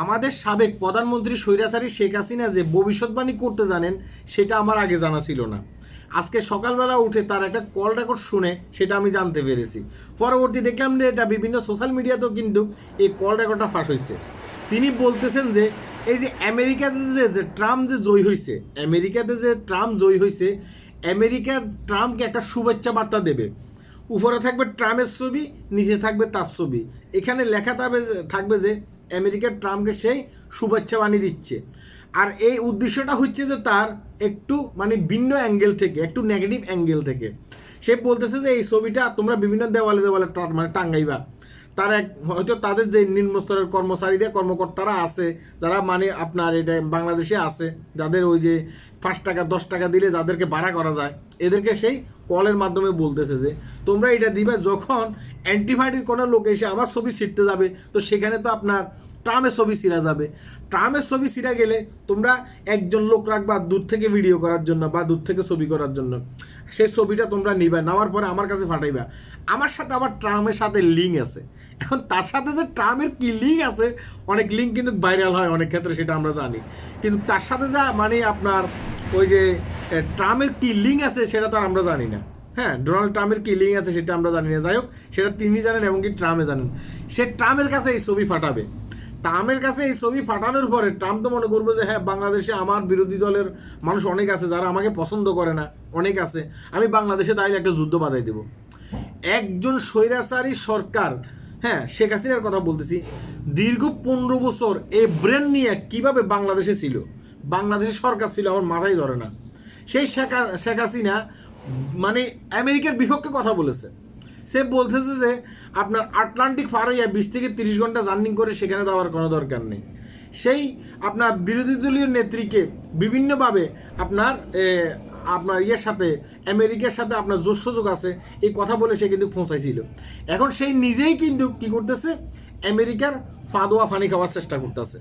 আমাদের সাবেক প্রধানমন্ত্রী স্বৈরাচারী শেখ হাসিনা যে ভবিষ্যৎবাণী করতে জানেন, সেটা আমার আগে জানা ছিল না। আজকে সকালবেলা উঠে তার একটা কল রেকর্ড শুনে সেটা আমি জানতে পেরেছি। পরবর্তী দেখলাম যে এটা বিভিন্ন সোশ্যাল মিডিয়াতেও কিন্তু এই কল রেকর্ডটা ফাঁস হয়েছে। তিনি বলতেছেন যে, এই যে আমেরিকাতে যে যে ট্রাম্প যে জয়ী হয়েছে, আমেরিকাতে যে ট্রাম্প জয়ী হয়েছে, আমেরিকা ট্রাম্পকে একটা শুভেচ্ছা বার্তা দেবে। উপরে থাকবে ট্রাম্পের ছবি, নিচে থাকবে তার ছবি। এখানে লেখা থাকবে থাকবে যে আমেরিকার ট্রাম্পকে সেই শুভেচ্ছা বানিয়ে দিচ্ছে। আর এই উদ্দেশ্যটা হচ্ছে যে তার একটু মানে ভিন্ন অ্যাঙ্গেল থেকে, একটু নেগেটিভ অ্যাঙ্গেল থেকে। সে বলতেছে যে এই ছবিটা তোমরা বিভিন্ন দেওয়ালে দেওয়ালে মানে টাঙ্গাইবা তারা এক, হয়তো তাদের যে নিম্নস্তরের কর্মচারীরা, কর্মকর্তারা আছে, যারা মানে আপনার এটা বাংলাদেশে আছে, যাদের ওই যে পাঁচ টাকা, দশ টাকা দিলে যাদেরকে ভাড়া করা যায়, এদেরকে সেই কলের মাধ্যমে বলতেছে যে, তোমরা এটা দিবে যখন অ্যান্টিবায়োটিক কোনো লোক এসে আমার ছবি ছিটতে যাবে। তো সেখানে তো আপনার ট্রামের ছবি ছিঁড়া যাবে। ট্রামের ছবি ছিঁড়া গেলে তোমরা একজন লোক রাখবা দূর থেকে ভিডিও করার জন্য বা দূর থেকে ছবি করার জন্য। সেই ছবিটা তোমরা নিবা, নেওয়ার পরে আমার কাছে ফাটাইবা আমার সাথে আবার ট্রামের সাথে লিঙ্ক আছে। এখন তার সাথে যে ট্রামের কি লিঙ্ক আছে, অনেক লিঙ্ক কিন্তু ভাইরাল হয় অনেক ক্ষেত্রে, সেটা আমরা জানি। কিন্তু তার সাথে যা মানে আপনার ওই যে ট্রামের কি লিঙ্ক আছে, সেটা তো আর আমরা জানি না। হ্যাঁ ডোনাল্ড ট্রাম্পের কি লিঙ্ক আছে, সেটা আমরা জানি না। যাই হোক, সেটা তিনি জানেন এবং কি ট্রাম্পে জানেন। সে ট্রামের কাছে এই ছবি পাঠাবে। ট্রাম্পের কাছে এই ছবি পাঠানোর পরে ট্রাম্প তো মনে করব যে হ্যাঁ বাংলাদেশে আমার বিরোধী দলের মানুষ অনেক আছে, যারা আমাকে পছন্দ করে না, অনেক আছে। আমি বাংলাদেশে তাইলে একটা যুদ্ধ বাধাই দেবো। একজন স্বৈরাচারী সরকার হ্যাঁ শেখ হাসিনার কথা বলতেছি, দীর্ঘ পনেরো বছর এই ব্রেন নিয়ে কীভাবে বাংলাদেশে ছিল? বাংলাদেশে সরকার ছিল আমার মাথায় ধরে না। সেই শেখ শেখ হাসিনা মানে আমেরিকার বিপক্ষে কথা বলেছে। সে বলতেছে যে আপনার আটলান্টিক পার হইয়া বিশ থেকে তিরিশ ঘণ্টা জার্নিং করে সেখানে যাওয়ার কোনো দরকার নেই। সেই আপনার বিরোধী দলীয় নেত্রীকে বিভিন্নভাবে আপনার আপনার ইয়ের সাথে, আমেরিকার সাথে আপনার সুযোগ আছে, এই কথা বলে সে কিন্তু পৌঁছাইছিল। এখন সেই নিজেই কিন্তু কি করতেছে? আমেরিকার ফাদোয়া ফানি খাওয়ার চেষ্টা করতেছে,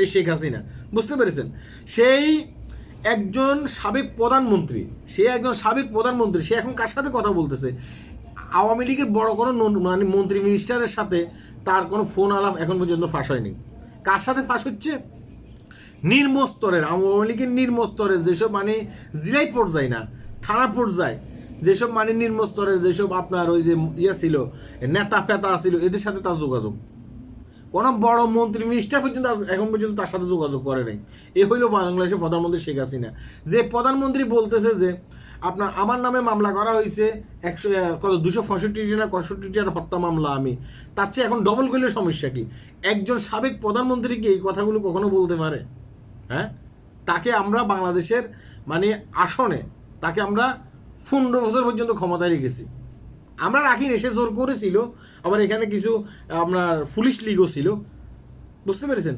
এই শেখ হাসিনা। বুঝতে পেরেছেন? সেই একজন সাবেক প্রধানমন্ত্রী, সে একজন সাবেক প্রধানমন্ত্রী, সে এখন কার সাথে কথা বলতেছে? আওয়ামী লীগের বড় কোনো মানে মন্ত্রী মিনিস্টারের সাথে তার কোনো ফোন আলাপ এখন পর্যন্ত ফাঁস হয়নি। কার সাথে ফাঁস হচ্ছে? নির্মস্তরের আওয়ামী লীগের নির্মস্তরের যেসব মানে জেলায় পর্যায় না, থানা পর্যায় যেসব মানে নির্মস্তরের যেসব আপনার ওই যে ইয়ে ছিল, নেতা ফেতা ছিল, এদের সাথে তার যোগাযোগ। কোনো বড় মন্ত্রী মিনিস্টার পর্যন্ত এখন পর্যন্ত তার সাথে যোগাযোগ করে নাই। এ হইল বাংলাদেশের প্রধানমন্ত্রী শেখ হাসিনা। যে প্রধানমন্ত্রী বলতেছে যে, আপনার, আমার নামে মামলা করা হয়েছে একশো কত, দুশো পঁয়ষট্টি না পঁয়ষট্টিটার হত্যা মামলা আমি। তার চেয়ে এখন ডবল করলে সমস্যা কি? একজন সাবেক প্রধানমন্ত্রী কি এই কথাগুলো কখনো বলতে পারে? হ্যাঁ? তাকে আমরা বাংলাদেশের মানে আসনে, তাকে আমরা পনেরো বছর পর্যন্ত ক্ষমতায় রেখেছি। আমরা রাখি সে জোর করেছিল আবার এখানে কিছু, আপনার পুলিশ লিগও ছিল। বুঝতে পেরেছেন?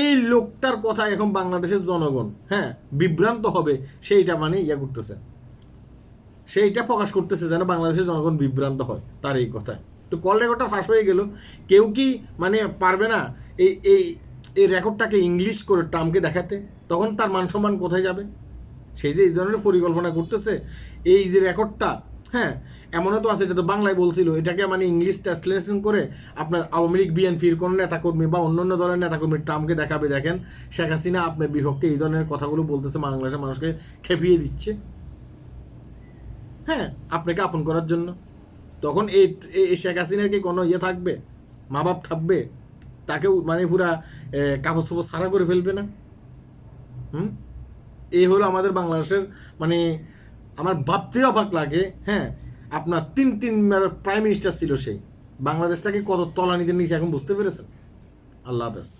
এই লোকটার কথা এখন বাংলাদেশের জনগণ হ্যাঁ বিভ্রান্ত হবে, সেইটা মানে ইয়া করতেছে। সেইটা প্রকাশ করতেছে যেন বাংলাদেশের জনগণ বিভ্রান্ত হয়, তার এই কথায়। তো কল রেকর্ডটা ফাঁস হয়ে গেল। কেউ কি মানে পারবে না এই এই এই রেকর্ডটাকে ইংলিশ করে ট্রাম্পকে দেখাতে? তখন তার মান সম্মান কোথায় যাবে? সেই যে এই ধরনের পরিকল্পনা করতেছে, এই যে রেকর্ডটা হ্যাঁ এমনও তো আছে যেটা তো বাংলায় বলছিল, এটাকে মানে ইংলিশ ট্রান্সলেশন করে আপনার আওয়ামী লীগ বিএনপির কোনো নেতাকর্মী বা অন্য অন্য দলের নেতাকর্মী ট্রাম্পকে দেখাবে। দেখেন, শেখ হাসিনা আপনার বিপক্ষে এই ধরনের কথাগুলো বলতেছে, বাংলাদেশের মানুষকে খেপিয়ে দিচ্ছে। হ্যাঁ আপনাকে আপন করার জন্য। তখন এই শেখ হাসিনার কি কোনো ইয়ে থাকবে? মা বাপ থাকবে? তাকেও মানে পুরা কাপড় চোপড় সারা করে ফেলবে না? হুম? এই হলো আমাদের বাংলাদেশের মানে আমার ভাবতে অবাক লাগে হ্যাঁ আপনার তিন তিন প্রাইম মিনিস্টার ছিল সেই বাংলাদেশটাকে কত তলানিতে নিচে এখন বুঝতে পেরেছেন? আল্লাহ হাফেজ।